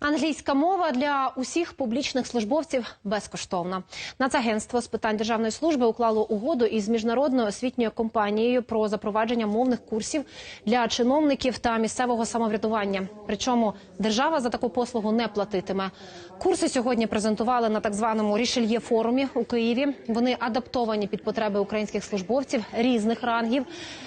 Англійська мова для усіх публічних службовців безкоштовна. Нацагентство з питань державної служби уклало угоду із міжнародною освітньою компанією про запровадження мовних курсів для чиновників та місцевого самоврядування. Причому держава за таку послугу не платитиме. Курси сьогодні презентували на так званому рішельє форумі у Києві. Вони адаптовані під потреби українських службовців різних рангів.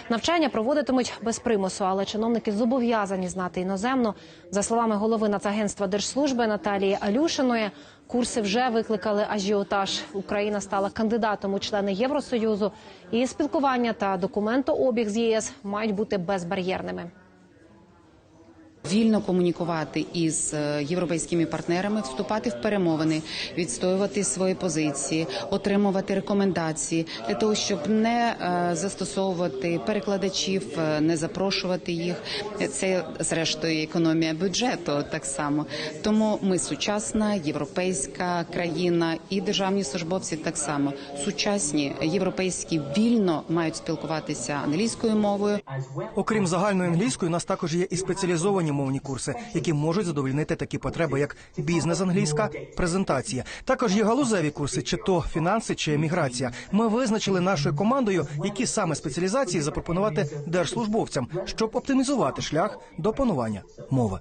Навчання проводитимуть без примусу, але чиновники зобов'язані знати іноземну. За словами голови Нацагентства держслужби Наталії Алюшиної, курси вже викликали ажіотаж. Україна стала кандидатом у члени Євросоюзу, і спілкування та документообіг з ЄС мають бути безбар'єрними. Вільно комунікувати із е, європейськими партнерами, вступати в перемовини, відстоювати свої позиції, отримувати рекомендації для того, щоб не е, застосовувати перекладачів, е, не запрошувати їх. Це зрештою економія бюджету так само. Тому ми сучасна європейська країна і державні службовці так само сучасні європейські вільно мають спілкуватися англійською мовою. Окрім загальної англійської, у нас також є і спеціалізовані мовні курси, які можуть задовольнити такі потреби, як бізнес англійська, презентація. Також є галузеві курси, чи то фінанси, чи еміграція. Ми визначили нашою командою, які саме спеціалізації запропонувати держслужбовцям, щоб оптимізувати шлях до панування мови.